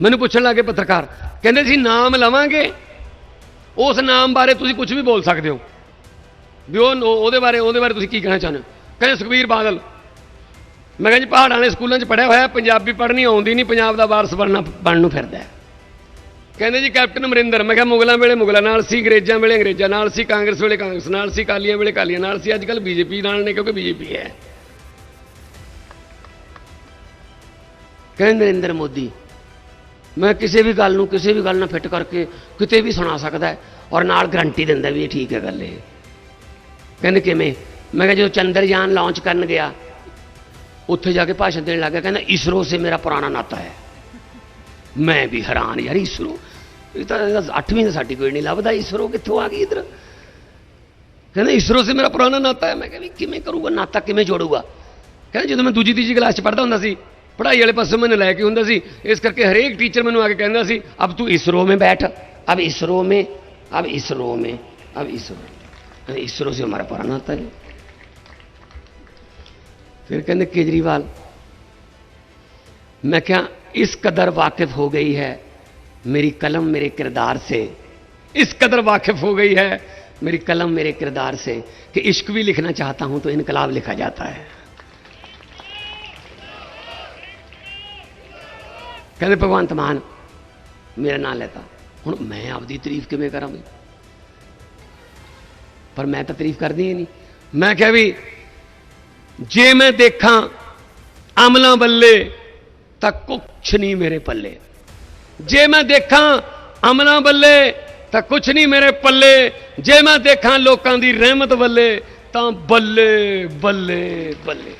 ਮੈਨੂੰ ਪੁੱਛਣ ਲੱਗੇ ਪੱਤਰਕਾਰ, ਕਹਿੰਦੇ ਸੀ ਨਾਮ ਲਵਾਂਗੇ, ਉਸ ਨਾਮ ਬਾਰੇ ਤੁਸੀਂ ਕੁਝ ਵੀ ਬੋਲ ਸਕਦੇ ਹੋ। ਵੀ ਉਹ ਉਹਦੇ ਬਾਰੇ ਉਹਦੇ ਬਾਰੇ ਤੁਸੀਂ ਕੀ ਕਹਿਣਾ ਚਾਹੁੰਦੇ ਹੋ? ਕਹਿੰਦੇ ਸੁਖਬੀਰ ਬਾਦਲ, ਮੈਂ ਕਿਹਾ ਜੀ ਪਹਾੜਾਂ ਵਾਲੇ ਸਕੂਲਾਂ 'ਚ ਪੜਿਆ ਹੋਇਆ, ਪੰਜਾਬੀ ਪੜ੍ਹਨੀ ਆਉਂਦੀ ਨਹੀਂ ਪੰਜਾਬ ਦਾ ਵਾਰਸ ਬਣਨਾ ਬਣ ਨੂੰ ਫਿਰਦਾ ਕਹਿੰਦੇ ਜੀ ਕੈਪਟਨ ਅਮਰਿੰਦਰ, ਮੈਂ ਕਿਹਾ ਮੁਗਲਾਂ ਵੇਲੇ ਮੁਗਲਾਂ, ਨਾਲ ਸੀ ਅੰਗਰੇਜ਼ਾਂ ਵੇਲੇ ਅੰਗਰੇਜ਼ਾਂ, ਨਾਲ ਸੀ ਕਾਂਗਰਸ ਵੇਲੇ ਕਾਂਗਰਸ, ਨਾਲ ਸੀ ਕਾਲੀਆਂ ਵੇਲੇ ਕਾਲੀਆਂ ਨਾਲ ਸੀ ਅੱਜ ਕੱਲ ਬੀਜੇਪੀ ਨਾਲ ਨੇ, ਕਿਉਂਕਿ ਬੀਜੇਪੀ ਹੈ। ਕਹਿੰਦੇ ਨਰਿੰਦਰ ਮੋਦੀ ਮੈਂ ਕਿਸੇ ਵੀ ਗੱਲ ਨੂੰ, ਕਿਸੇ ਵੀ ਗੱਲ ਨਾਲ ਫਿੱਟ ਕਰਕੇ ਕਿਤੇ ਵੀ ਸੁਣਾ ਸਕਦਾ ਔਰ ਨਾਲ ਗਰੰਟੀ ਦਿੰਦਾ ਵੀ ਇਹ ਠੀਕ ਹੈ ਗੱਲ ਇਹ। ਕਹਿੰਦੇ ਕਿਵੇਂ? ਮੈਂ ਕਿਹਾ ਜਦੋਂ ਚੰਦਰਯਾਨ ਲਾਂਚ ਕਰਨ ਗਿਆ, ਉੱਥੇ ਜਾ ਕੇ ਭਾਸ਼ਣ ਦੇਣ ਲੱਗਾ ਕਹਿੰਦਾ ਇਸਰੋ ਸੇ ਮੇਰਾ ਪੁਰਾਣਾ ਨਾਤਾ ਹੈ। ਮੈਂ ਵੀ ਹੈਰਾਨ ਯਾਰ, ਇਸਰੋ। ਇਹ ਤਾਂ 8ਵੀਂ ਦਾ ਸਰਟੀਫਿਕੇਟ ਨਹੀਂ ਲੱਭਦਾ, ਇਸਰੋ ਕਿੱਥੋਂ ਆ ਗਈ ਇਧਰ? ਕਹਿੰਦਾ ਇਸਰੋ ਸੇ ਮੇਰਾ ਪੁਰਾਣਾ ਨਾਤਾ ਹੈ। ਮੈਂ ਕਿਹਾ ਵੀ ਕਿਵੇਂ ਕਰੂਗਾ? ਨਾਤਾ ਕਿਵੇਂ ਜੋੜੂਗਾ? ਕਹਿੰਦਾ ਜਦੋਂ ਮੈਂ ਦੂਜੀ ਤੀਜੀ ਕਲਾਸ 'ਚ ਪੜ੍ਹਦਾ ਹੁੰਦਾ ਸੀ ਪੜ੍ਹਾਈ ਵਾਲੇ ਪਾਸੇ ਮੈਨੂੰ ਲੈ ਕੇ ਹੁੰਦਾ ਸੀ ਇਸ ਕਰਕੇ ਹਰੇਕ ਟੀਚਰ ਮੈਨੂੰ ਆ ਕੇ ਕਹਿੰਦਾ ਸੀ ਅਬ ਤੂੰ ਇਸਰੋ में बैठ अब इसरो में अब इसरो में अब इसरो इसरो से हमारा पुराना नाता है फिर कहते केजरीवाल मैं क्या इस कदर वाकिफ हो गई है मेरी कलम मेरे किरदार से इस कदर वाकिफ हो गई है मेरी कलम मेरे किरदार से कि इश्क भी लिखना चाहता हूं तो इनकलाब लिखा जाता है ਕਹਿੰਦੇ, ਭਗਵੰਤ ਮਾਨ ਮੇਰਾ ਨਾਂ ਲੈਤਾ। ਹੁਣ ਮੈਂ ਆਪਦੀ ਤਾਰੀਫ ਕਿਵੇਂ ਕਰਾਂ ਬਈ? ਪਰ ਮੈਂ ਤਾਂ ਤਾਰੀਫ ਕਰਦੀ ਹੀ ਨਹੀਂ। ਮੈਂ ਕਿਹਾ ਵੀ, ਜੇ ਮੈਂ ਦੇਖਾਂ ਅਮਲਾਂ ਬੱਲੇ, ਤਾਂ ਕੁਛ ਨਹੀਂ ਮੇਰੇ ਪੱਲੇ। ਜੇ ਮੈਂ ਦੇਖਾਂ ਅਮਲਾਂ ਬੱਲੇ, ਤਾਂ ਕੁਛ ਨਹੀਂ ਮੇਰੇ ਪੱਲੇ। ਜੇ ਮੈਂ ਦੇਖਾਂ ਲੋਕਾਂ ਦੀ ਰਹਿਮਤ ਬੱਲੇ, ਤਾਂ ਬੱਲੇ ਬੱਲੇ ਬੱਲੇ।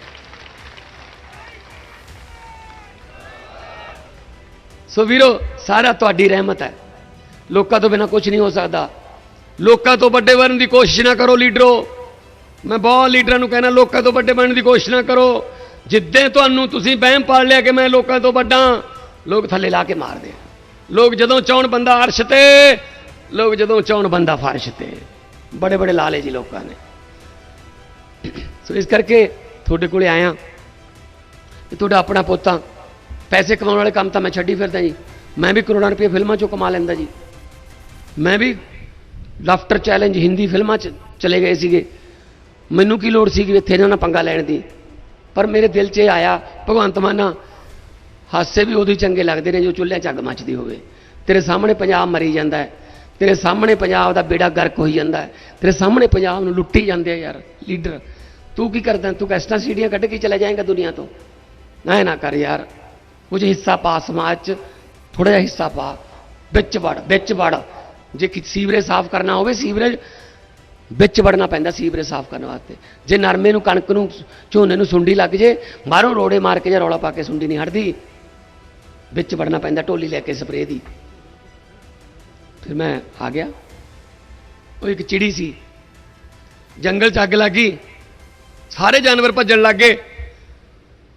ਸੋ ਵੀਰੋ, ਸਾਰਾ ਤੁਹਾਡੀ ਰਹਿਮਤ ਹੈ। ਲੋਕਾਂ ਤੋਂ ਬਿਨਾ ਕੁਝ ਨਹੀਂ ਹੋ ਸਕਦਾ। ਲੋਕਾਂ ਤੋਂ ਵੱਡੇ ਬਣਨ ਦੀ ਕੋਸ਼ਿਸ਼ ਨਾ ਕਰੋ ਲੀਡਰੋ। ਮੈਂ ਬਹੁਤ ਲੀਡਰਾਂ ਨੂੰ ਕਹਿਣਾ, ਲੋਕਾਂ ਤੋਂ ਵੱਡੇ ਬਣਨ ਦੀ ਕੋਸ਼ਿਸ਼ ਨਾ ਕਰੋ। ਜਿੱਦਾਂ ਤੁਹਾਨੂੰ ਤੁਸੀਂ ਬਹਿਮ ਪਾਲ ਲਿਆ ਕਿ ਮੈਂ ਲੋਕਾਂ ਤੋਂ ਵੱਡਾ, ਲੋਕ ਥੱਲੇ ਲਾ ਕੇ ਮਾਰਦੇ ਲੋਕ ਜਦੋਂ ਚਾਹਣ ਬੰਦਾ ਅਰਸ਼ ਤੇ, ਲੋਕ ਜਦੋਂ ਚਾਹਣ ਬੰਦਾ ਫਰਸ਼ ਤੇ। ਬੜੇ ਬੜੇ ਲਾਲੇ ਜੀ ਲੋਕਾਂ ਨੇ। ਸੋ ਇਸ ਕਰਕੇ ਤੁਹਾਡੇ ਕੋਲੇ ਆਇਆ ਕਿ ਤੁਹਾਡਾ ਆਪਣਾ ਪੋਤਾ ਪੈਸੇ ਕਮਾਉਣ ਵਾਲੇ ਕੰਮ ਤਾਂ ਮੈਂ ਛੱਡੀ ਫਿਰਦਾ ਜੀ। ਮੈਂ ਵੀ ਕਰੋੜਾਂ ਰੁਪਏ ਫਿਲਮਾਂ ਚੋਂ ਕਮਾ ਲੈਂਦਾ ਜੀ। ਮੈਂ ਵੀ ਲਾਫਟਰ ਚੈਲੰਜ ਹਿੰਦੀ ਫਿਲਮਾਂ 'ਚ ਚਲੇ ਗਏ ਸੀਗੇ। ਮੈਨੂੰ ਕੀ ਲੋੜ ਸੀ ਕਿ ਇੱਥੇ ਇਹਨਾਂ ਨਾਲ ਪੰਗਾ ਲੈਣ ਦੀ? ਪਰ ਮੇਰੇ ਦਿਲ 'ਚ ਇਹ ਆਇਆ, ਭਗਵੰਤ ਮਾਨਾ ਹਾਸੇ ਵੀ ਉਦੋਂ ਹੀ ਚੰਗੇ ਲੱਗਦੇ ਨੇ ਜੋ ਚੁੱਲ੍ਹਿਆਂ 'ਚ ਅੱਗ ਮੱਚਦੀ ਹੋਵੇ। ਤੇਰੇ ਸਾਹਮਣੇ ਪੰਜਾਬ ਮਰੀ ਜਾਂਦਾ ਹੈ। ਤੇਰੇ ਸਾਹਮਣੇ ਪੰਜਾਬ ਦਾ ਬੇੜਾ ਗਰਕ ਹੋਈ ਜਾਂਦਾ ਹੈ। ਤੇਰੇ ਸਾਹਮਣੇ ਪੰਜਾਬ ਨੂੰ ਲੁੱਟੀ ਜਾਂਦੇ ਆ ਯਾਰ, ਲੀਡਰ। ਤੂੰ ਕੀ ਕਰਦਾ? ਤੂੰ ਕੈਸਟਾਂ ਸੀੜੀਆਂ ਕੱਢ ਕੇ ਚਲਾ ਜਾਏਗਾ ਦੁਨੀਆ ਤੋਂ। ਨਾ ਨਾ ਕਰ ਯਾਰ। ਕੁਝ ਹਿੱਸਾ ਪਾ ਸਮਾਜ 'ਚ ਥੋੜਾ ਜਿਹਾ ਹਿੱਸਾ ਪਾ। ਵਿੱਚ ਵੜ ਵਿੱਚ ਵੜ। ਜੇ ਕਿ ਸੀਵਰੇਜ ਸਾਫ਼ ਕਰਨਾ ਹੋਵੇ, ਸੀਵਰੇਜ ਵਿੱਚ ਵੜਨਾ ਪੈਂਦਾ ਸੀਵਰੇਜ ਸਾਫ਼ ਕਰਨ ਵਾਸਤੇ। ਜੇ ਨਰਮੇ ਨੂੰ, ਕਣਕ ਨੂੰ, ਝੋਨੇ ਨੂੰ ਸੁੰਡੀ ਲੱਗ ਜੇ ਮਾਰੋ ਰੋੜੇ ਮਾਰ ਕੇ ਜਾਂ ਰੌਲਾ ਪਾ ਕੇ ਸੁੰਡੀ ਨਹੀਂ ਹਟਦੀ, ਵਿੱਚ ਵੜਨਾ ਪੈਂਦਾ ਢੋਲੀ ਲੈ ਕੇ ਸਪਰੇਅ ਦੀ। ਫਿਰ ਮੈਂ ਆ ਗਿਆ। ਉਹ ਇੱਕ ਚਿੜੀ ਸੀ। ਜੰਗਲ 'ਚ ਅੱਗ ਲੱਗੀ ਸਾਰੇ ਜਾਨਵਰ ਭੱਜਣ ਲੱਗੇ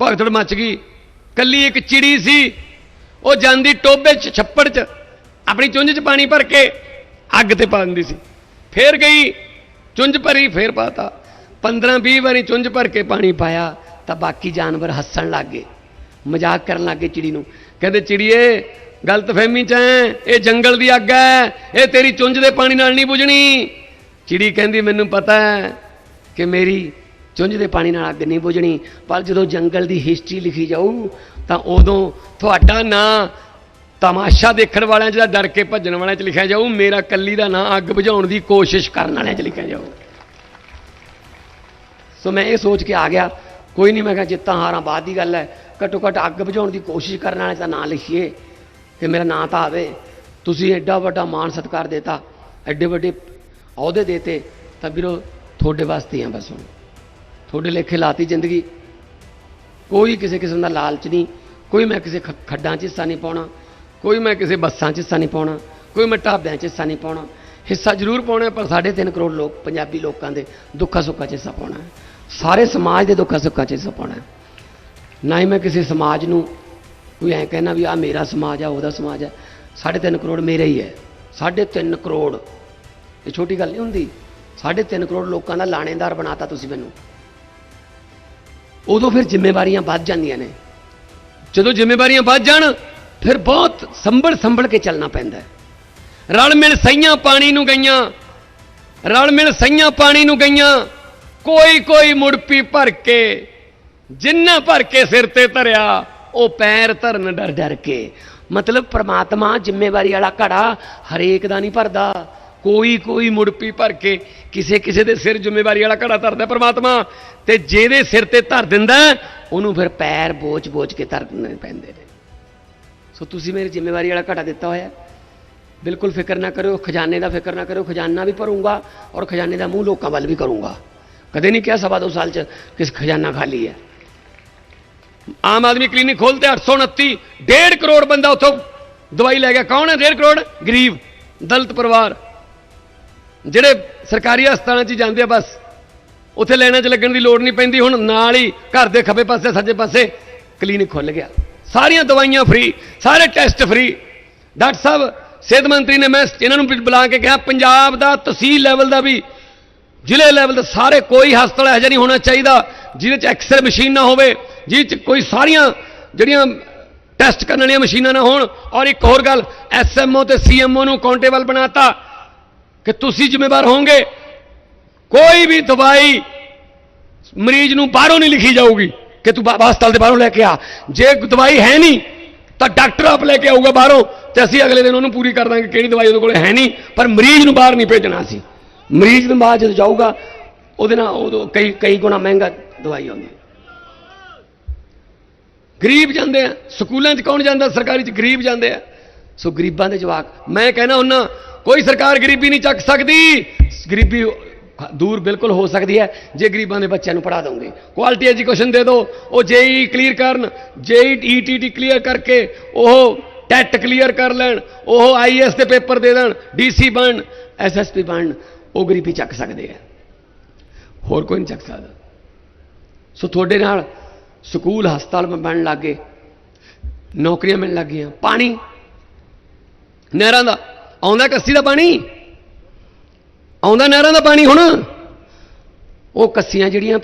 ਭਗਤੜ ਮੱਚ ਗਈ। ਕੱਲੀ ਇੱਕ ਚਿੜੀ ਸੀ, ਉਹ ਜਾਂਦੀ ਟੋਬੇ 'ਚ, ਛੱਪੜ 'ਚ, ਆਪਣੀ ਚੁੰਝ 'ਚ ਪਾਣੀ ਭਰ ਕੇ ਅੱਗ ਤੇ ਪਾ ਦਿੰਦੀ ਸੀ। ਫੇਰ ਗਈ, ਚੁੰਝ ਭਰੀ, ਫੇਰ ਪਾਤਾ। 15 20 ਵਾਰੀ ਚੁੰਝ ਭਰ ਕੇ ਪਾਣੀ ਪਾਇਆ, ਤਾਂ ਬਾਕੀ ਜਾਨਵਰ ਹੱਸਣ ਲੱਗ ਗਏ। ਮਜ਼ਾਕ ਕਰਨ ਲੱਗ ਗਏ ਚਿੜੀ ਨੂੰ। ਕਹਿੰਦੇ, ਚਿੜੀਏ ਗਲਤਫਹਿਮੀ 'ਚ ਐ, ਇਹ ਜੰਗਲ ਦੀ ਅੱਗ ਹੈ ਇਹ ਤੇਰੀ ਚੁੰਝ ਦੇ ਪਾਣੀ ਨਾਲ ਨਹੀਂ ਬੁਝਣੀ। ਚਿੜੀ ਕਹਿੰਦੀ, ਮੈਨੂੰ ਪਤਾ ਹੈ ਕਿ ਮੇਰੀ ਚੁੰਝ ਦੇ ਪਾਣੀ ਨਾਲ ਅੱਗ ਨਹੀਂ ਬੁਝਣੀ। ਪਰ ਜਦੋਂ ਜੰਗਲ ਦੀ ਹਿਸਟਰੀ ਲਿਖੀ ਜਾਊ, ਤਾਂ ਉਦੋਂ ਤੁਹਾਡਾ ਨਾਂ ਤਮਾਸ਼ਾ ਦੇਖਣ ਵਾਲਿਆਂ 'ਚ ਦਾ ਡਰ ਕੇ ਭੱਜਣ ਵਾਲਿਆਂ 'ਚ ਲਿਖਿਆ ਜਾਊ। ਮੇਰਾ ਕੱਲੀ ਦਾ ਨਾਂ ਅੱਗ ਬੁਝਾਉਣ ਦੀ ਕੋਸ਼ਿਸ਼ ਕਰਨ ਵਾਲਿਆਂ 'ਚ ਲਿਖਿਆ ਜਾਊ। ਸੋ ਮੈਂ ਇਹ ਸੋਚ ਕੇ ਆ ਗਿਆ, ਕੋਈ ਨਹੀਂ, ਮੈਂ ਕਿਹਾ ਜਿੱਤਾਂ ਹਾਰਾਂ ਬਾਅਦ ਦੀ ਗੱਲ ਹੈ। ਘੱਟੋ ਘੱਟ ਅੱਗ ਬੁਝਾਉਣ ਦੀ ਕੋਸ਼ਿਸ਼ ਕਰਨ ਵਾਲੇ ਦਾ ਨਾਂ ਲਿਖੀਏ ਕਿ ਮੇਰਾ ਨਾਂ ਤਾਂ ਆਵੇ। ਤੁਸੀਂ ਐਡਾ ਵੱਡਾ ਮਾਣ ਸਤਿਕਾਰ ਦੇਤਾ, ਐਡੇ ਵੱਡੇ ਅਹੁਦੇ ਦੇਤੇ। ਤਾਂ ਵੀਰੋ, ਤੁਹਾਡੇ ਵਾਸਤੇ ਹੀ ਆ ਬਸ ਹੁਣ। ਤੁਹਾਡੇ ਲੇਖੇ ਲਾਤੀ ਜ਼ਿੰਦਗੀ। ਕੋਈ ਕਿਸੇ ਕਿਸਮ ਦਾ ਲਾਲਚ ਨਹੀਂ। ਕੋਈ ਮੈਂ ਕਿਸੇ ਖ- ਖੱਡਾਂ 'ਚ ਹਿੱਸਾ ਨਹੀਂ ਪਾਉਣਾ। ਕੋਈ ਮੈਂ ਕਿਸੇ ਬੱਸਾਂ 'ਚ ਹਿੱਸਾ ਨਹੀਂ ਪਾਉਣਾ। ਕੋਈ ਮੈਂ ਢਾਬਿਆਂ 'ਚ ਹਿੱਸਾ ਨਹੀਂ ਪਾਉਣਾ। ਹਿੱਸਾ ਜ਼ਰੂਰ ਪਾਉਣਾ, ਪਰ 3.5 ਕਰੋੜ ਲੋਕ, ਪੰਜਾਬੀ ਲੋਕਾਂ ਦੇ ਦੁੱਖਾਂ ਸੁੱਖਾਂ 'ਚ ਹਿੱਸਾ ਪਾਉਣਾ ਸਾਰੇ ਸਮਾਜ ਦੇ ਦੁੱਖਾਂ ਸੁੱਖਾਂ 'ਚ ਹਿੱਸਾ ਪਾਉਣਾ ਨਾ ਹੀ ਮੈਂ ਕਿਸੇ ਸਮਾਜ ਨੂੰ ਕੋਈ ਐਂ ਕਹਿਣਾ ਵੀ ਆ ਮੇਰਾ ਸਮਾਜ ਆ, ਉਹਦਾ ਸਮਾਜ ਹੈ 3.5 ਕਰੋੜ ਮੇਰਾ ਹੀ ਹੈ। 3.5 ਕਰੋੜ, ਇਹ ਛੋਟੀ ਗੱਲ ਨਹੀਂ ਹੁੰਦੀ। 3.5 ਕਰੋੜ ਲੋਕਾਂ ਦਾ ਲਾਣੇਦਾਰ ਬਣਾਤਾ ਤੁਸੀਂ ਮੈਨੂੰ। ਉਦੋਂ ਫਿਰ ਜ਼ਿੰਮੇਵਾਰੀਆਂ ਵੱਧ ਜਾਂਦੀਆਂ ਨੇ। ਜਦੋਂ ਜ਼ਿੰਮੇਵਾਰੀਆਂ ਵੱਧ ਜਾਣ, ਫਿਰ ਬਹੁਤ ਸੰਭਲ ਸੰਭਲ ਕੇ ਚੱਲਣਾ ਪੈਂਦਾ ਹੈ। ਰਲ ਮਿਲ ਸਈਆਂ ਪਾਣੀ ਨੂੰ ਗਈਆਂ, ਰਲ ਮਿਲ ਸਈਆਂ ਪਾਣੀ ਨੂੰ ਗਈਆਂ, ਕੋਈ ਕੋਈ ਮੁੜਪੀ ਭਰ ਕੇ, ਜਿੰਨਾ ਭਰ ਕੇ ਸਿਰ ਤੇ ਧਰਿਆ, ਉਹ ਪੈਰ ਧਰਨ ਡਰ ਡਰ ਕੇ। ਮਤਲਬ ਪ੍ਰਮਾਤਮਾ ਜ਼ਿੰਮੇਵਾਰੀ ਵਾਲਾ ਘੜਾ ਹਰੇਕ ਦਾ ਨਹੀਂ ਭਰਦਾ। ਕੋਈ ਕੋਈ ਮੁੜਪੀ ਭਰ ਕੇ ਕਿਸੇ ਕਿਸੇ ਦੇ ਸਿਰ ਜ਼ਿੰਮੇਵਾਰੀ ਵਾਲਾ ਘੜਾ ਧਰਦਾ ਪਰਮਾਤਮਾ। ਤੇ ਜਿਹਦੇ ਸਿਰ ਤੇ ਧਰ ਦਿੰਦਾ ਉਹਨੂੰ ਫਿਰ ਪੈਰ ਬੋਝ-ਬੋਝ ਕੇ ਧਰਨੇ ਪੈਂਦੇ ਨੇ। ਸੋ ਤੁਸੀਂ ਮੇਰੀ ਜ਼ਿੰਮੇਵਾਰੀ ਵਾਲਾ ਘੜਾ ਦਿੱਤਾ ਹੋਇਆ ਬਿਲਕੁਲ ਫਿਕਰ ਨਾ ਕਰਿਓ, ਖਜ਼ਾਨੇ ਦਾ ਫਿਕਰ ਨਾ ਕਰਿਓ, ਖਜ਼ਾਨਾ ਵੀ ਭਰੂੰਗਾ ਔਰ ਖਜ਼ਾਨੇ ਦਾ ਮੂੰਹ ਲੋਕਾਂ ਵੱਲ ਵੀ ਕਰੂੰਗਾ। ਕਦੇ ਨਹੀਂ ਕਿਹਾ ਸਵਾ ਦੋ ਸਾਲ ਚ ਕਿਸ ਖਜ਼ਾਨਾ ਖਾਲੀ ਹੈ। ਆਮ ਆਦਮੀ ਕਲੀਨਿਕ ਖੋਲਤੇ 829 1.5 ਕਰੋੜ ਬੰਦਾ ਉੱਥੋਂ ਦਵਾਈ ਲੈ ਗਿਆ। ਕੌਣ ਹੈ 1.5 ਕਰੋੜ? ਗਰੀਬ, ਦਲਤ ਪਰਿਵਾਰ। ਜਿਹੜੇ ਸਰਕਾਰੀ ਹਸਪਤਾਲਾਂ 'ਚ ਜਾਂਦੇ ਆ ਬਸ, ਉੱਥੇ ਲਾਈਨਾਂ 'ਚ ਲੱਗਣ ਦੀ ਲੋੜ ਨਹੀਂ ਪੈਂਦੀ, ਹੁਣ ਨਾਲ ਹੀ ਘਰ ਦੇ ਖੱਬੇ ਪਾਸੇ, ਸੱਜੇ ਪਾਸੇ ਕਲੀਨਿਕ ਖੁੱਲ ਗਿਆ। ਸਾਰੀਆਂ ਦਵਾਈਆਂ ਫ੍ਰੀ ਸਾਰੇ ਟੈਸਟ ਫ੍ਰੀ ਡਾਕਟਰ ਸਾਹਿਬ, ਸਿਹਤ ਮੰਤਰੀ ਨੇ ਮੈਂ ਇਹਨਾਂ ਨੂੰ ਬੁਲਾ ਕੇ ਕਿਹਾ, ਪੰਜਾਬ ਦਾ ਤਹਿਸੀਲ ਲੈਵਲ ਦਾ ਵੀ, ਜ਼ਿਲ੍ਹੇ ਲੈਵਲ ਦਾ ਸਾਰੇ ਕੋਈ ਹਸਪਤਾਲ ਇਹੋ ਜਿਹਾ ਨਹੀਂ ਹੋਣਾ ਚਾਹੀਦਾ, ਜਿਹਦੇ 'ਚ ਐਕਸਰੇ ਮਸ਼ੀਨ ਨਾ ਹੋਵੇ, ਜਿਹਦੇ 'ਚ ਕੋਈ ਸਾਰੀਆਂ ਜਿਹੜੀਆਂ ਟੈਸਟ ਕਰਨ ਵਾਲੀਆਂ ਮਸ਼ੀਨਾਂ ਨਾ ਹੋਣ। ਔਰ ਇੱਕ ਹੋਰ ਗੱਲ ਐਸਐਮਓ ਤੇ ਸੀਐਮਓ ਨੂੰ ਕਾਊਂਟੇਬਲ ਬਣਾਤਾ। ਕਿ ਤੁਸੀਂ ਜ਼ਿੰਮੇਵਾਰ ਹੋਵੋਗੇ। ਕੋਈ ਵੀ ਦਵਾਈ ਮਰੀਜ਼ ਨੂੰ ਬਾਹਰੋਂ ਨਹੀਂ ਲਿਖੀ ਜਾਊਗੀ ਕਿ ਤੂੰ ਹਸਪਤਾਲ ਦੇ ਬਾਹਰੋਂ ਲੈ ਕੇ ਆ। ਜੇ ਦਵਾਈ ਹੈ ਨਹੀਂ, ਤਾਂ ਡਾਕਟਰ ਆਪ ਲੈ ਕੇ ਆਊਗਾ ਬਾਹਰੋਂ ਤੇ ਅਸੀਂ ਅਗਲੇ ਦਿਨ ਉਹਨੂੰ ਪੂਰੀ ਕਰ ਦਾਂਗੇ ਕਿਹੜੀ ਦਵਾਈ ਉਹਦੇ ਕੋਲ ਹੈ ਨਹੀਂ, ਪਰ ਮਰੀਜ਼ ਨੂੰ ਬਾਹਰ ਨਹੀਂ ਭੇਜਣਾ ਸੀ ਮਰੀਜ਼ ਨੂੰ ਬਾਹਰ ਜਦੋਂ ਜਾਊਗਾ, ਉਹਦੇ ਨਾਲ ਉਦੋਂ ਕਈ ਕਈ ਗੁਣਾ ਮਹਿੰਗਾ ਦਵਾਈ ਆਉਂਦੀ ਗਰੀਬ ਜਾਂਦੇ ਆ, ਸਕੂਲਾਂ 'ਚ ਕੌਣ ਜਾਂਦਾ? ਸਰਕਾਰੀ 'ਚ ਗਰੀਬ ਜਾਂਦੇ ਆ। ਸੋ ਗਰੀਬਾਂ ਦੇ ਜਵਾਕ, ਮੈਂ ਕਹਿਣਾ ਹੁੰਨਾ ਕੋਈ ਸਰਕਾਰ ਗਰੀਬੀ ਨਹੀਂ ਚੱਕ ਸਕਦੀ। ਗਰੀਬੀ ਦੂਰ ਬਿਲਕੁਲ ਹੋ ਸਕਦੀ ਹੈ। ਜੇ ਗਰੀਬਾਂ ਦੇ ਬੱਚਿਆਂ ਨੂੰ ਪੜਾ ਦੋਗੇ। ਕੁਆਲਿਟੀ ਐਜੂਕੇਸ਼ਨ ਦੇ ਦਿਓ ਉਹ ਜੇਈ ਕਲੀਅਰ ਕਰਨ। ਜੇਈ ਈਟੀਟੀ ਕਲੀਅਰ ਕਰਕੇ ਉਹ ਟੈਟ ਕਲੀਅਰ ਕਰ ਲੈਣ। ਉਹ ਆਈਐਸ ਦੇ ਪੇਪਰ ਦੇ ਦੇਣ। ਡੀਸੀ ਬਣ। ਐਸਐਸਪੀ ਬਣ। ਉਹ ਗਰੀਬੀ ਚੱਕ ਸਕਦੇ ਆ ਹੋਰ ਕੋਈ ਨਹੀਂ ਚੱਕ ਸਕਦਾ। ਸੋ ਤੁਹਾਡੇ ਨਾਲ ਸਕੂਲ, ਹਸਪਤਾਲ ਬਣਨ ਲੱਗੇ ਨੌਕਰੀਆਂ ਮਿਲਣ ਲੱਗੀਆਂ ਪਾਣੀ। ਨਹਿਰਾਂ ਦਾ ਆਉਂਦਾ ਕੱਸੀ ਦਾ ਪਾਣੀ? ਆਉਂਦਾ ਨਹਿਰਾਂ ਦਾ ਪਾਣੀ ਹੁਣ? ਉਹ ਕੱਸੀਆਂ ਜਿਹੜੀਆਂ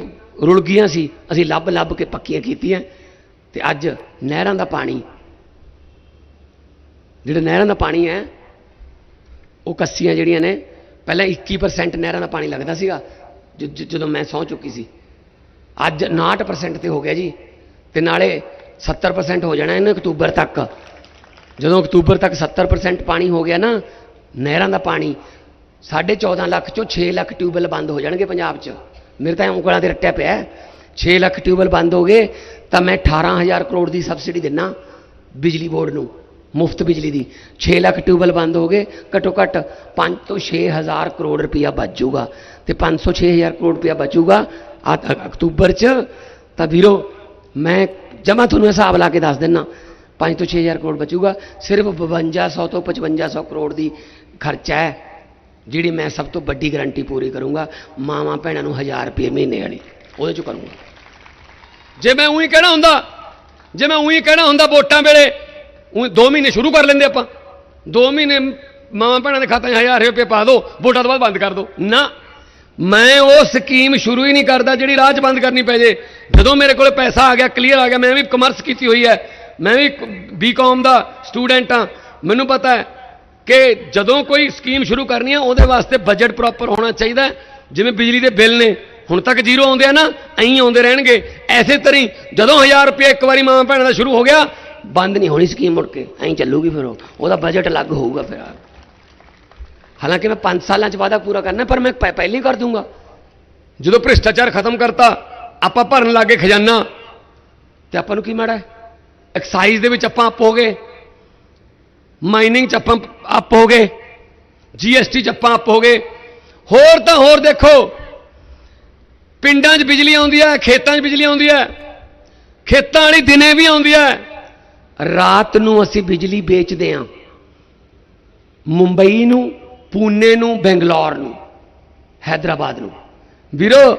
ਰੁਲ ਗਈਆਂ ਸੀ, ਅਸੀਂ ਲੱਭ ਲੱਭ ਕੇ ਪੱਕੀਆਂ ਕੀਤੀਆਂ। ਤੇ ਅੱਜ ਨਹਿਰਾਂ ਦਾ ਪਾਣੀ, ਜਿਹੜਾ ਨਹਿਰਾਂ ਦਾ ਪਾਣੀ ਹੈ, ਉਹ ਕੱਸੀਆਂ ਜਿਹੜੀਆਂ ਨੇ, ਪਹਿਲਾਂ 21% ਨਹਿਰਾਂ ਦਾ ਪਾਣੀ ਲੱਗਦਾ ਸੀਗਾ, ਜ- ਜਦੋਂ ਮੈਂ ਸਹੁੰ ਚੁੱਕੀ ਸੀ। ਅੱਜ 59% ਤੇ ਹੋ ਗਿਆ ਜੀ। ਤੇ ਨਾਲੇ 70% ਹੋ ਜਾਣਾ, ਇਹਨੂੰ ਅਕਤੂਬਰ ਤੱਕ। ਜਦੋਂ ਅਕਤੂਬਰ ਤੱਕ 70% ਪਾਣੀ ਹੋ ਗਿਆ ਨਾ, ਨਹਿਰਾਂ ਦਾ ਪਾਣੀ 14.5 ਲੱਖ ਚੋਂ 6 ਲੱਖ ਟਿਊਬਵੈੱਲ ਬੰਦ ਹੋ ਜਾਣਗੇ ਪੰਜਾਬ 'ਚ। ਮੇਰੇ ਤਾਂ ਉਂਗਲਾਂ ਤੇ ਰੱਟਿਆ ਪਿਆ 6 ਲੱਖ ਟਿਊਬਵੈੱਲ ਬੰਦ ਹੋ ਗਏ, ਤਾਂ ਮੈਂ 18000 ਕਰੋੜ ਦੀ ਸਬਸਿਡੀ ਦਿੰਨਾ ਬਿਜਲੀ ਬੋਰਡ ਨੂੰ, ਮੁਫਤ ਬਿਜਲੀ ਦੀ। 6 ਲੱਖ ਟਿਊਬਵੈੱਲ ਬੰਦ ਹੋ ਗਏ, ਘੱਟੋ ਘੱਟ 5 ਤੋਂ 6000 ਕਰੋੜ ਰੁਪਇਆ ਬਚੂਗਾ ਤੇ 500 6000 ਕਰੋੜ ਰੁਪਇਆ ਬਚੂਗਾ ਅਕਤੂਬਰ 'ਚ, ਤਾਂ ਵੀਰੋ, ਮੈਂ ਜਮਾ ਤੁਹਾਨੂੰ ਹਿਸਾਬ ਲਾ ਕੇ ਦੱਸ ਦਿੰਨਾ 5 ਤੋਂ 6000 ਕਰੋੜ ਬਚੂਗਾ। ਸਿਰਫ 5200 ਤੋਂ 5500 ਕਰੋੜ ਦੀ ਖਰਚਾ ਹੈ, ਜਿਹੜੀ ਮੈਂ ਸਭ ਤੋਂ ਵੱਡੀ ਗਾਰੰਟੀ ਪੂਰੀ ਕਰੂੰਗਾ। ਮਾਵਾਂ ਭੈਣਾਂ ਨੂੰ 1000 ਰੁਪਏ ਮਹੀਨੇ ਵਾਲੀ, ਉਹਦੇ ਚ ਕਰੂੰਗਾ। ਜੇ ਮੈਂ ਉਹੀ ਕਹਿਣਾ ਹੁੰਦਾ, ਜੇ ਮੈਂ ਉਹੀ ਕਹਿਣਾ ਹੁੰਦਾ ਵੋਟਾਂ ਵੇਲੇ, ਉਹ 2 ਮਹੀਨੇ ਸ਼ੁਰੂ ਕਰ ਲੈਂਦੇ ਆਪਾਂ। 2 ਮਹੀਨੇ ਮਾਵਾਂ ਭੈਣਾਂ ਦੇ ਖਾਤੇ 'ਚ 1000 ਰੁਪਏ ਪਾ ਦਿਓ ਵੋਟਾਂ ਤੋਂ ਬਾਅਦ ਬੰਦ ਕਰ ਦਿਓ ਨਾ, ਮੈਂ ਉਹ ਸਕੀਮ ਸ਼ੁਰੂ ਹੀ ਨਹੀਂ ਕਰਦਾ ਜਿਹੜੀ ਰਾਜ ਬੰਦ ਕਰਨੀ ਪੈ ਜੇ। ਜਦੋਂ ਮੇਰੇ ਕੋਲ ਪੈਸਾ ਆ ਗਿਆ ਕਲੀਅਰ ਆ ਗਿਆ, ਮੈਂ ਵੀ ਕਮਰਸ ਕੀਤੀ ਹੋਈ ਹੈ। ਮੈਂ ਵੀ ਬੀਕਾਮ ਦਾ ਸਟੂਡੈਂਟ ਹਾਂ। ਮੈਨੂੰ ਪਤਾ ਹੈ ਕਿ ਜਦੋਂ ਕੋਈ ਸਕੀਮ ਸ਼ੁਰੂ ਕਰਨੀ ਹੈ, ਉਹਦੇ ਵਾਸਤੇ ਬਜਟ ਪ੍ਰੋਪਰ ਹੋਣਾ ਚਾਹੀਦਾ ਜਿਵੇਂ ਬਿਜਲੀ ਦੇ ਬਿੱਲ ਨੇ, ਹੁਣ ਤੱਕ ਜ਼ੀਰੋ ਆਉਂਦੇ ਆ ਨਾ, ਐਂ ਆਉਂਦੇ ਰਹਿਣਗੇ। ਐਸੇ ਤਰ੍ਹਾਂ ਹੀ ਜਦੋਂ 1000 ਰੁਪਏ ਇੱਕ ਵਾਰੀ ਮਾਂ ਭੈਣਾਂ ਦਾ ਸ਼ੁਰੂ ਹੋ ਗਿਆ, ਬੰਦ ਨਹੀਂ ਹੋਣੀ ਸਕੀਮ ਮੁੜ ਕੇ। ਐਂ ਚੱਲੂਗੀ ਫਿਰ ਉਹਦਾ ਬਜਟ ਅਲੱਗ ਹੋਊਗਾ ਫਿਰ ਹਾਲਾਂਕਿ ਮੈਂ 5 ਸਾਲਾਂ ਚ ਵਾਅਦਾ ਪੂਰਾ ਕਰਨਾ, ਪਰ ਮੈਂ ਪਹਿ- ਪਹਿਲਾਂ ਹੀ ਕਰ ਦੂੰਗਾ। ਜਦੋਂ ਭ੍ਰਿਸ਼ਟਾਚਾਰ ਖਤਮ ਕਰਤਾ, ਆਪਾਂ ਭਰਨ ਲੱਗੇ ਖਜ਼ਾਨਾ। ਤੇ ਆਪਾਂ ਨੂੰ ਕੀ ਮਾੜਾ ਹੈ? ਐਕਸਾਈਜ਼ ਦੇ ਵਿੱਚ ਆਪਾਂ ਅਪ ਹੋ ਗਏ ਮਾਈਨਿੰਗ ਚ ਆਪਾਂ ਅਪ ਹੋ ਗਏ ਜੀਐਸਟੀ ਚ ਆਪਾਂ ਅਪ ਹੋ ਗਏ ਹੋਰ ਤਾਂ ਹੋਰ ਦੇਖੋ। ਪਿੰਡਾਂ 'ਚ ਬਿਜਲੀ ਆਉਂਦੀ ਹੈ, ਖੇਤਾਂ 'ਚ ਬਿਜਲੀ ਆਉਂਦੀ ਹੈ। ਖੇਤਾਂ ਵਾਲੀ ਦਿਨੇ ਵੀ ਆਉਂਦੀ ਹੈ। ਰਾਤ ਨੂੰ ਅਸੀਂ ਬਿਜਲੀ ਵੇਚਦੇ ਹਾਂ। ਮੁੰਬਈ ਨੂੰ, ਪੂਨੇ ਨੂੰ, ਬੰਗਲੌਰ ਨੂੰ, ਹੈਦਰਾਬਾਦ ਨੂੰ। ਵੀਰੋ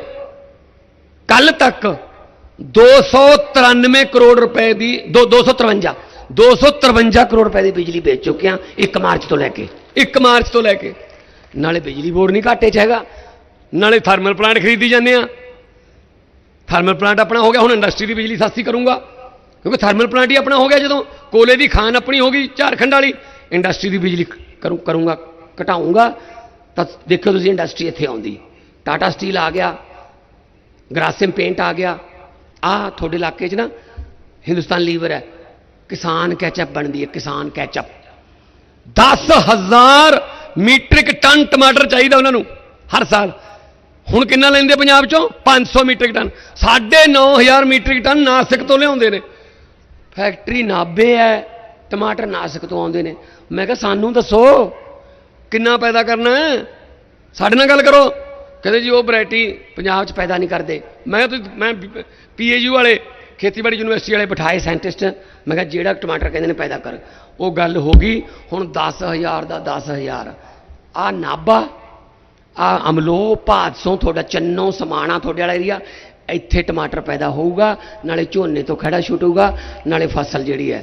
ਕੱਲ ਤੱਕ 293 ਕਰੋੜ ਰੁਪਏ ਦੀ, ਦੋ 253 253 ਕਰੋੜ ਰੁਪਏ ਦੀ ਬਿਜਲੀ ਵੇਚ ਚੁੱਕੇ ਹਾਂ 1 ਮਾਰਚ ਤੋਂ ਲੈ ਕੇ। 1 ਮਾਰਚ ਤੋਂ ਲੈ ਕੇ। ਨਾਲੇ ਬਿਜਲੀ ਬੋਰਡ ਨਹੀਂ ਘਾਟੇ 'ਚ ਹੈਗਾ। ਨਾਲੇ ਥਰਮਲ ਪਲਾਂਟ ਖਰੀਦੀ ਜਾਂਦੇ ਆ ਥਰਮਲ ਪਲਾਂਟ ਆਪਣਾ ਹੋ ਗਿਆ, ਹੁਣ ਇੰਡਸਟਰੀ ਦੀ ਬਿਜਲੀ ਸਸਤੀ ਕਰੂੰਗਾ। ਕਿਉਂਕਿ ਥਰਮਲ ਪਲਾਂਟ ਹੀ ਆਪਣਾ ਹੋ ਗਿਆ, ਜਦੋਂ ਕੋਲੇ ਦੀ ਖਾਨ ਆਪਣੀ ਹੋ ਗਈ, ਝਾਰਖੰਡ ਵਾਲੀ। ਇੰਡਸਟਰੀ ਦੀ ਬਿਜਲੀ ਕਰੂ ਕਰੂੰਗਾ ਘਟਾਊਂਗਾ ਤਾਂ ਦੇਖੋ ਤੁਸੀਂ, ਇੰਡਸਟਰੀ ਇੱਥੇ ਆਉਂਦੀ। ਟਾਟਾ ਸਟੀਲ ਆ ਗਿਆ। ਗ੍ਰਾਸਿਮ ਪੇਂਟ ਆ ਗਿਆ। ਆ ਤੁਹਾਡੇ ਇਲਾਕੇ 'ਚ ਨਾ ਹਿੰਦੁਸਤਾਨ ਲੀਵਰ ਹੈ। ਕਿਸਾਨ ਕੈਚਅਪ ਬਣਦੀ ਹੈ, ਕਿਸਾਨ ਕੈਚਅਪ 10000 ਮੀਟ੍ਰਿਕ ਟਨ ਟਮਾਟਰ ਚਾਹੀਦਾ ਉਹਨਾਂ ਨੂੰ ਹਰ ਸਾਲ। ਹੁਣ ਕਿੰਨਾ ਲੈਂਦੇ ਪੰਜਾਬ ਚੋਂ? 500 metric ton. 9500 metric ton Nashik ਤੋਂ ਲਿਆਉਂਦੇ ਨੇ। ਫੈਕਟਰੀ ਨਾਬੇ ਹੈ, ਟਮਾਟਰ ਨਾਸਿਕ ਤੋਂ ਆਉਂਦੇ ਨੇ। ਮੈਂ ਕਿਹਾ, ਸਾਨੂੰ ਦੱਸੋ, ਕਿੰਨਾ ਪੈਦਾ ਕਰਨਾ ਹੈ? ਸਾਡੇ ਨਾਲ ਗੱਲ ਕਰੋ। ਕਹਿੰਦੇ ਜੀ ਉਹ ਵੈਰਾਈਟੀ ਪੰਜਾਬ 'ਚ ਪੈਦਾ ਨਹੀਂ ਕਰਦੇ। ਮੈਂ ਕਿਹਾ ਤੁਸੀਂ ਮੈਂ ਪੀਏਯੂ ਵਾਲੇ, ਖੇਤੀਬਾੜੀ ਯੂਨੀਵਰਸਿਟੀ ਵਾਲੇ ਬਿਠਾਏ ਸਾਇੰਟਿਸਟ ਮੈਂ ਕਿਹਾ ਜਿਹੜਾ ਟਮਾਟਰ ਕਹਿੰਦੇ ਨੇ ਪੈਦਾ ਕਰ। ਉਹ ਗੱਲ ਹੋ ਗਈ, ਹੁਣ 10000 ਦਾ 10000 ਆ ਨਾਬਾ ਆ ਅਮਲੋ ਭਾਦਸੋਂ ਤੁਹਾਡਾ ਚੰਨੋ ਸਮਾਣਾ ਤੁਹਾਡੇ ਵਾਲਾ ਏਰੀਆ ਇੱਥੇ ਟਮਾਟਰ ਪੈਦਾ ਹੋਊਗਾ, ਨਾਲੇ ਝੋਨੇ ਤੋਂ ਖੜਾ ਛੁੱਟੂਗਾ ਨਾਲੇ ਫਸਲ ਜਿਹੜੀ ਹੈ,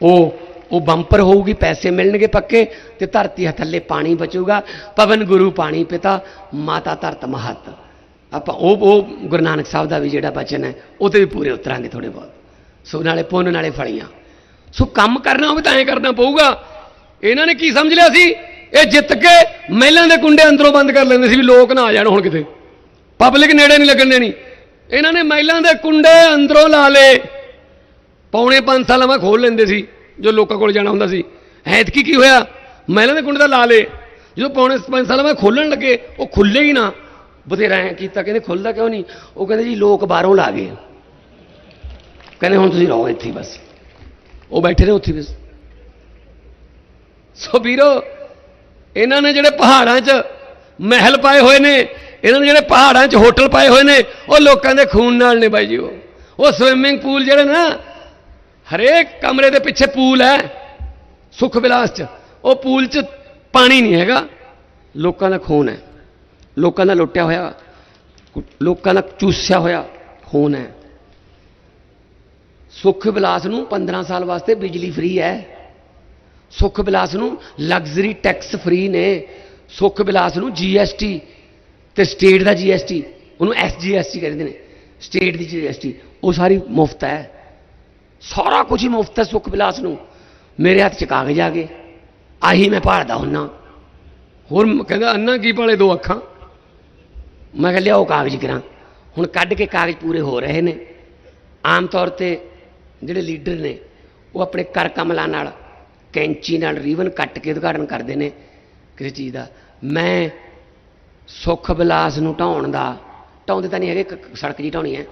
ਉਹ ਉਹ ਬੰਪਰ ਹੋਊਗੀ, ਪੈਸੇ ਮਿਲਣਗੇ ਪੱਕੇ ਤੇ ਧਰਤੀ ਥੱਲੇ ਪਾਣੀ ਬਚੂਗਾ। ਪਵਨ ਗੁਰੂ ਪਾਣੀ ਪਿਤਾ, ਮਾਤਾ ਧਰਤ ਮਹਤ। ਆਪਾਂ ਉਹ ਉਹ ਗੁਰੂ ਨਾਨਕ ਸਾਹਿਬ ਦਾ ਵੀ ਜਿਹੜਾ ਬਚਨ ਹੈ ਉਹ ਉਹਤੇ ਵੀ ਪੂਰੇ ਉਤਰਾਂਗੇ ਥੋੜੇ ਬਹੁਤ। ਸੋ ਨਾਲੇ ਪੁੰਨ, ਨਾਲੇ ਫਲੀਆਂ। ਸੋ ਕੰਮ ਕਰਨਾ ਹੋਵੇ ਤਾਂ ਐਂ ਕਰਨਾ ਪਊਗਾ। ਇਹਨਾਂ ਨੇ ਕੀ ਸਮਝ ਲਿਆ ਸੀ? ਇਹ ਜਿੱਤ ਕੇ ਮਹਿਲਾਂ ਦੇ ਕੁੰਡੇ ਅੰਦਰੋਂ ਬੰਦ ਕਰ ਲੈਂਦੇ ਸੀ ਵੀ ਲੋਕ ਨਾ ਆ ਜਾਣ ਹੁਣ ਕਿਤੇ। ਪਬਲਿਕ ਨੇੜੇ ਨਹੀਂ ਲੱਗਣ ਦੇਣੀ। ਇਹਨਾਂ ਨੇ ਮਹਿਲਾਂ ਦੇ ਕੁੰਡੇ ਅੰਦਰੋਂ ਲਾ ਲਏ। ਪੌਣੇ 5 ਸਾਲਾਂ ਬਾਅਦ ਖੋਲ ਲੈਂਦੇ ਸੀ। ਜੋ ਲੋਕਾਂ ਕੋਲ ਜਾਣਾ ਹੁੰਦਾ ਸੀ। ਐਤਕੀ ਕੀ ਹੋਇਆ? ਮਹਿਲਾ ਦੇ ਕੁੰਡ ਦਾ ਲਾ ਲਏ ਜਦੋਂ ਪੌਣੇ 5 ਸਾਲਾਂ ਬਾਅਦ ਖੋਲਣ ਲੱਗੇ, ਉਹ ਖੁੱਲੇ ਹੀ ਨਾ। ਬਥੇਰਾ ਐਂ ਕੀਤਾ, ਕਹਿੰਦੇ ਖੁੱਲਦਾ ਕਿਉਂ ਨਹੀਂ? ਉਹ ਕਹਿੰਦੇ ਜੀ ਲੋਕ ਬਾਹਰੋਂ ਲਾ ਗਏ ਕਹਿੰਦੇ ਹੁਣ ਤੁਸੀਂ ਰਹੋ ਇੱਥੇ ਬਸ। ਉਹ ਬੈਠੇ ਨੇ ਉੱਥੇ ਬਸ। ਸੋ ਵੀਰੋ, ਇਹਨਾਂ ਨੇ ਜਿਹੜੇ ਪਹਾੜਾਂ 'ਚ ਮਹਿਲ ਪਾਏ ਹੋਏ ਨੇ, ਇਹਨਾਂ ਨੇ ਜਿਹੜੇ ਪਹਾੜਾਂ 'ਚ ਹੋਟਲ ਪਾਏ ਹੋਏ ਨੇ, ਉਹ ਲੋਕਾਂ ਦੇ ਖੂਨ ਨਾਲ ਨੇ ਬਾਈ ਜੀ ਉਹ ਉਹ ਸਵਿਮਿੰਗ ਪੂਲ ਜਿਹੜੇ ਨਾ ਹਰੇਕ ਕਮਰੇ ਦੇ ਪਿੱਛੇ ਪੂਲ ਹੈ, ਸੁਖ ਵਿਲਾਸ 'ਚ। ਉਹ ਪੂਲ 'ਚ ਪਾਣੀ ਨਹੀਂ ਹੈਗਾ, ਲੋਕਾਂ ਦਾ ਖੂਨ ਹੈ। ਲੋਕਾਂ ਦਾ ਲੁੱਟਿਆ ਹੋਇਆ, ਲੋਕਾਂ ਦਾ ਚੂਸਿਆ ਹੋਇਆ ਖੂਨ ਹੈ। ਸੁਖ ਵਿਲਾਸ ਨੂੰ 15 ਸਾਲ ਵਾਸਤੇ ਬਿਜਲੀ ਫ੍ਰੀ ਹੈ। ਸੁਖ ਵਿਲਾਸ ਨੂੰ ਲਗਜ਼ਰੀ ਟੈਕਸ ਫ੍ਰੀ ਨੇ। ਸੁਖ ਵਿਲਾਸ ਨੂੰ ਜੀਐਸਟੀ ਤੇ ਸਟੇਟ ਦਾ ਜੀਐਸਟੀ ਉਹਨੂੰ ਐਸਜੀਐਸਟੀ ਕਹਿੰਦੇ ਨੇ। ਸਟੇਟ ਦੀ ਜੀਐਸਟੀ ਉਹ ਸਾਰੀ ਮੁਫਤ ਹੈ। ਸਾਰਾ ਕੁਝ ਹੀ ਮੁਫਤ ਹੈ, ਸੁਖ ਵਿਲਾਸ ਨੂੰ। ਮੇਰੇ ਹੱਥ 'ਚ ਕਾਗਜ਼ ਆ ਗਏ। ਆਹੀ ਮੈਂ ਭਾਲਦਾ ਹੁੰਨਾ। ਹੋਰ ਕਹਿੰਦਾ, ਅੰਨਾ ਕੀ ਭਾਲੇ ਦੋ ਅੱਖਾਂ? ਮੈਂ ਕਿਹਾ, ਲਿਆਓ ਕਾਗਜ਼ ਕਰਾਂ। ਹੁਣ ਕੱਢ ਕੇ ਕਾਗਜ਼ ਪੂਰੇ ਹੋ ਰਹੇ ਨੇ। ਆਮ ਤੌਰ ਤੇ ਜਿਹੜੇ ਲੀਡਰ ਨੇ, ਉਹ ਆਪਣੇ ਕਰ ਕਮਲਾਂ ਨਾਲ, ਕੈਂਚੀ ਨਾਲ ਰੀਵਨ ਕੱਟ ਕੇ ਉਦਘਾਟਨ ਕਰਦੇ ਨੇ। ਕਿਸੇ ਚੀਜ਼ ਦਾ। ਮੈਂ ਸੁੱਖ ਵਿਲਾਸ ਨੂੰ ਢਾਉਣ ਦਾ, ਢਾਉਂਦੇ ਤਾਂ ਨਹੀਂ ਹੈਗੇ ਸੜਕ ਜੀ ਢਾਉਣੀ ਹੈ।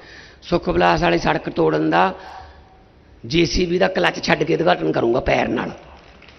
ਸੁੱਖ ਵਿਲਾਸ ਵਾਲੀ ਸੜਕ ਤੋੜਨ ਦਾ ਜੀਸੀਬੀ ਦਾ ਕਲੱਚ ਛੱਡ ਕੇ ਉਦਘਾਟਨ ਕਰੂੰਗਾ ਪੈਰ ਨਾਲ।